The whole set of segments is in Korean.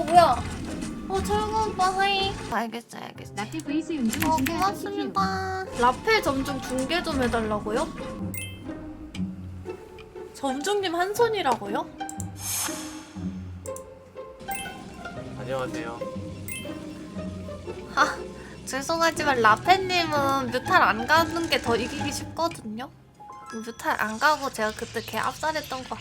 어 뭐야? 어 철구 오빠 하이. 알겠어 알겠어. 라떼 vs 윤중 어 고맙습니다. 라페 점중 중계 좀 해달라고요? 점중님 한 손이라고요? 안녕하세요. 아 죄송하지만 라페님은 뮤탈 안 가는 게 더 이기기 쉽거든요. 뮤탈 안 가고 제가 그때 걔 압살했던 거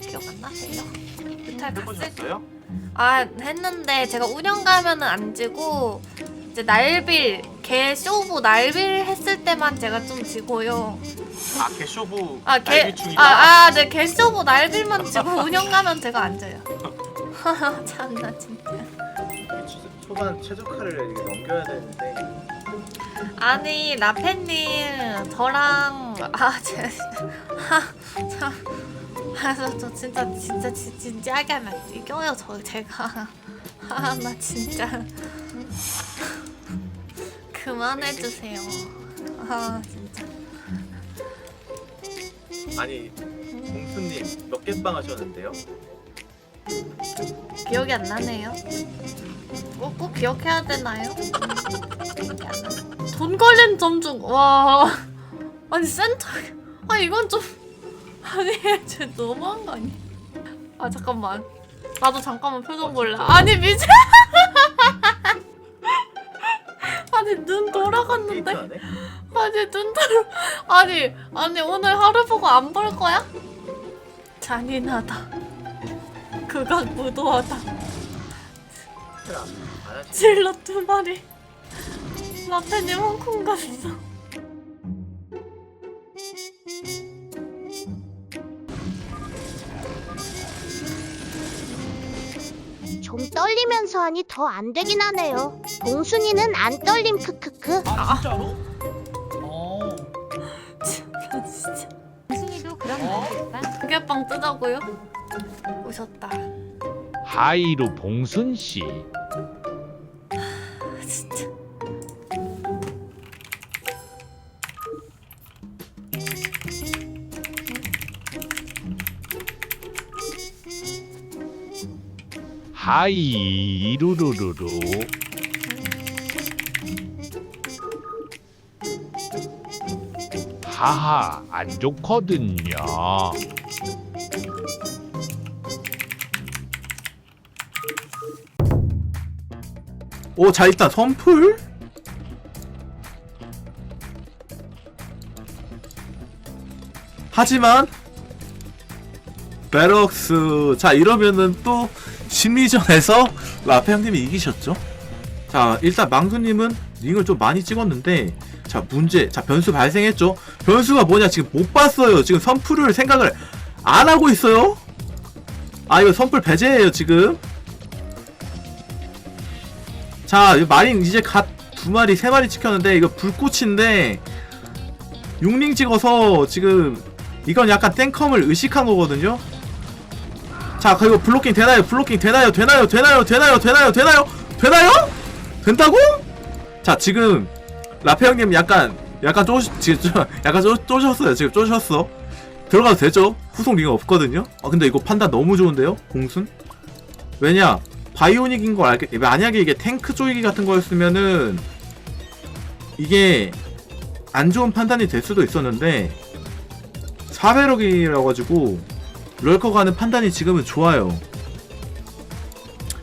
기억 안 나세요? 뮤탈 갔을 때 해보셨어요? 아 했는데 제가 운영 가면은 안 지고 이제 날빌 걔 쇼부 날빌 했을 때만 제가 좀 지고요. 아 개쇼부 아걔 날비충이다. 아아네 걔 쇼부 날빌만 지고 운영 가면 제가 안 져요. 참나 진짜. 초반 최적화를 이렇게 넘겨야 되는데 아니 라페님 저랑 아제 참. 그래서 저 진짜 진짜 진- 진지하게 하면 이겨요 저 제가 아 나 진짜 그만해 주세요 아 진짜 아니 공수님 몇 개 빵 하셨는데요? 기억이 안 나네요 꼭, 꼭 기억해야 되나요? 기억이 안 나네. 돈 걸린 점중 와 아니 센터 아 이건 좀 아니 쟤 너무한 거 아니? 아 잠깐만. 나도 잠깐만 표정 볼래. 아니 미친! 아니 눈 돌아갔는데? 아니 눈 돌아 아니 아니 오늘 하루 보고 안 볼 거야? 잔인하다. 그각 무도하다. 질러 두 마리. 라페님 홍콩 갔어 떨리면서 하니 더 안 되긴 하네요. 봉순이는 안 떨림 크크크. 아 진짜로? 어. 진짜 순이도 그런 어? 말겠다. 두개빵 뜨자고요? 오셨다 하이루 봉순 씨. 아, 진짜 하이 루루루루. 하하 안 좋거든요. 오, 자 일단 선풀. 하지만 베럭스 자 이러면은 또 심리전에서 라페 형님이 이기셨죠. 자 일단 망두님은 링을 좀 많이 찍었는데 자 문제 자 변수 발생했죠. 변수가 뭐냐 지금 못 봤어요. 지금 선풀을 생각을 안 하고 있어요. 아 이거 선풀 배제예요 지금. 자, 이 마린 이제 갓 두 마리, 세 마리 찍혔는데 이거 불꽃인데 육링 찍어서 지금 이건 약간 땡컴을 의식한 거거든요. 자, 그리고 블로킹 되나요? 블로킹 되나요? 되나요? 되나요? 되나요? 되나요? 되나요? 되나요? 된다고? 자, 지금 라페 형님 약간 약간 쪼 지금 좀 약간 쪼, 쪼셨어요. 지금 쪼셨어. 들어가도 되죠? 후속 링은 없거든요. 아 근데 이거 판단 너무 좋은데요? 공순? 왜냐? 바이오닉인 걸 알겠 만약에 이게 탱크 조이기 같은 거였으면은 이게 안 좋은 판단이 될 수도 있었는데 4배럭이라 가지고 럴커 가는 판단이 지금은 좋아요.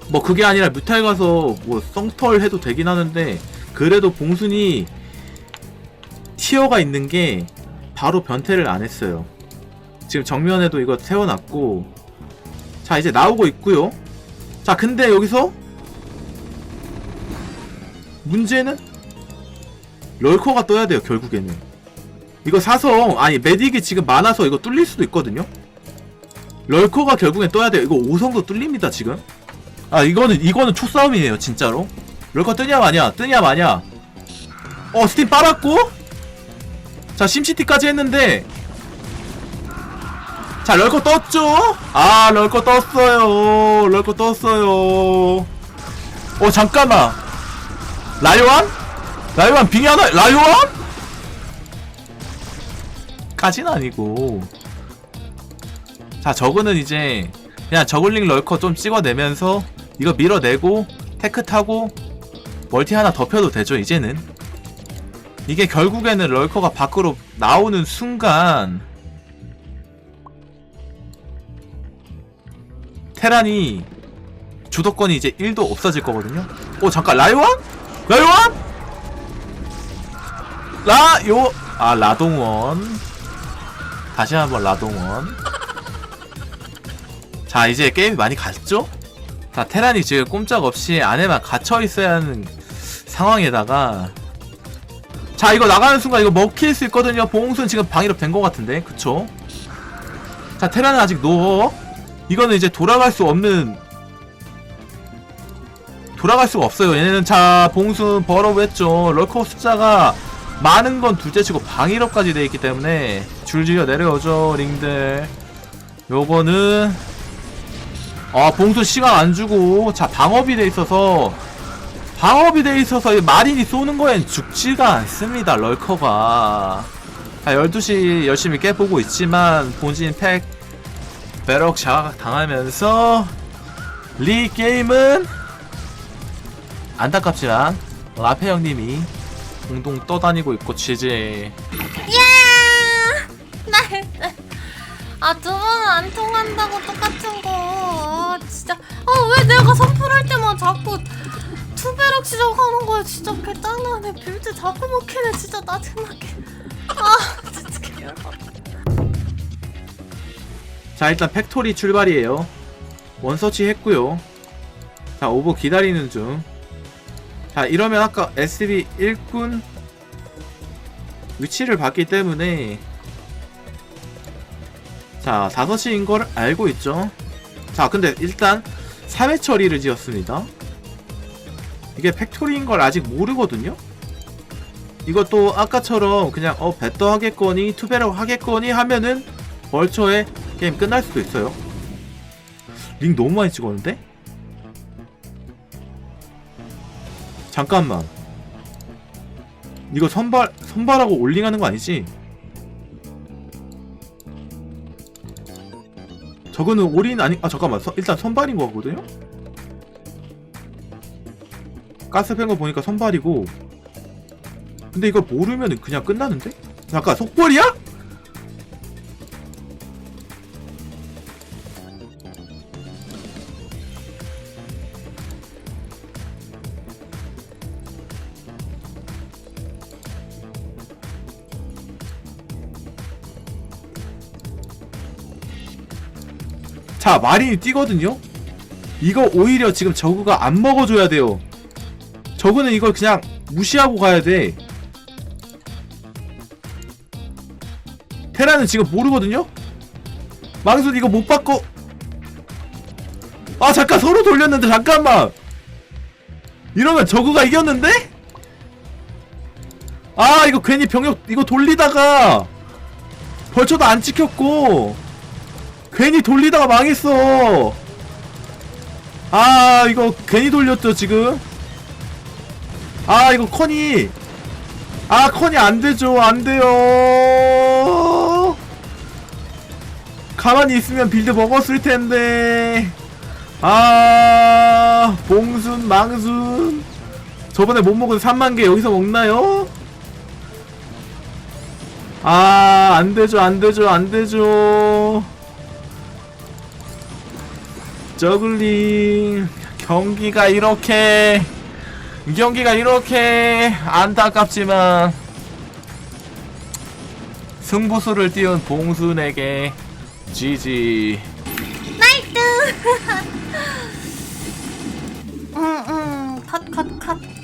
뭐 그게 아니라 뮤탈 가서 뭐 썽털 해도 되긴 하는데 그래도 봉순이 티어가 있는 게 바로 변태를 안 했어요. 지금 정면에도 이거 세워놨고 자 이제 나오고 있고요. 자 근데 여기서 문제는 럴커가 떠야 돼요 결국에는 이거 사서 아니 메딕이 지금 많아서 이거 뚫릴 수도 있거든요 럴커가 결국엔 떠야 돼요. 이거 5성도 뚫립니다 지금. 아 이거는 이거는 초싸움이에요 진짜로. 럴커 뜨냐 마냐 뜨냐 마냐. 어 스팀 빨았고? 자 심시티까지 했는데. 자 럴커 떴죠? 아 럴커 떴어요. 럴커 떴어요. 어 잠깐만. 라이완? 라이완 빙이 하나 라이완? 까진 아니고 자 저거는 이제 그냥 저글링 럴커 좀 찍어내면서 이거 밀어내고 테크 타고 멀티 하나 더 펴도 되죠 이제는 이게 결국에는 럴커가 밖으로 나오는 순간 테란이 주도권이 이제 1도 없어질 거거든요 오 잠깐 라이완? 라이완? 라요 아 라동원 다시 한번 라동원 자 이제 게임이 많이 갔죠? 자 테란이 지금 꼼짝없이 안에만 갇혀 있어야 하는 상황에다가 자 이거 나가는 순간 이거 먹힐 수 있거든요 봉순 지금 방위롭 된것 같은데 그쵸? 자 테란은 아직 노 이거는 이제 돌아갈 수 없는 돌아갈 수가 없어요 얘네는 자 봉순 버러우 했죠 럴커 숫자가 많은 건 둘째치고 방위롭까지 돼 있기 때문에 줄지어 내려오죠 링들 요거는 아 봉순 시간 안 주고 자 방업이 돼 있어서 방업이 돼 있어서 이 마린이 쏘는 거엔 죽지가 않습니다 럴커가 자 12시 열심히 깨보고 있지만 본진 팩 배럭 자각 당하면서 리 게임은 안타깝지만 라페 형님이 공동 떠다니고 있고 지지 나이스. 아, 두 번은 안 통한다고 똑같은 거. 아, 진짜. 아, 왜 내가 선풀할 때만 자꾸 투배럭 시작하는 거야. 진짜 개짱나네. 빌드 자꾸 먹히네. 진짜 짜증나게. 아, 진짜 개열받아. 자 일단 팩토리 출발이에요 원서치 했고요 자 오버 기다리는 중자 이러면 아까 SB 1군 위치를 봤기 때문에 자 5시인 걸 알고 있죠 자 근데 일단 3회 처리를 지었습니다 이게 팩토리인 걸 아직 모르거든요 이것도 아까처럼 그냥 어 배떠 하겠거니 투배럭 하겠거니 하면은 벌초에 게임 끝날 수도 있어요. 링 너무 많이 찍었는데? 잠깐만. 이거 선발 선발하고 올링하는 거 아니지? 저거는 올인 아니 아 잠깐만 서- 일단 선발인 거 같거든요? 가스 팬거 보니까 선발이고 근데 이걸 모르면 그냥 끝나는데? 잠깐 속벌이야? 자 마린이 뛰거든요? 이거 오히려 지금 저그가 안 먹어줘야 돼요. 저그는 이걸 그냥 무시하고 가야 돼. 테라는 지금 모르거든요? 망순 이거 못 바꿔. 아 잠깐 서로 돌렸는데 잠깐만. 이러면 저그가 이겼는데? 아 이거 괜히 병력 이거 돌리다가 벌쳐도 안 찍혔고 괜히 돌리다가 망했어. 아, 이거 괜히 돌렸죠, 지금? 아, 이거 커니. 아, 커니 안 되죠. 안 돼요. 가만히 있으면 빌드 먹었을 텐데. 아, 봉순, 망순. 저번에 못 먹은 3만 개 여기서 먹나요? 아, 안 되죠, 안 되죠, 안 되죠. 저글링 경기가 이렇게 경기가 이렇게 안타깝지만 승부수를 띄운 봉순에게 지지 응, 응. 컷, 컷, 컷.